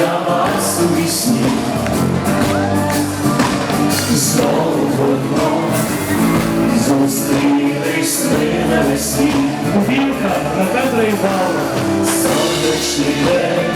я вас у вісні, знову одно зустрілись ми навесні, вілка на кадрибала, сонячний день.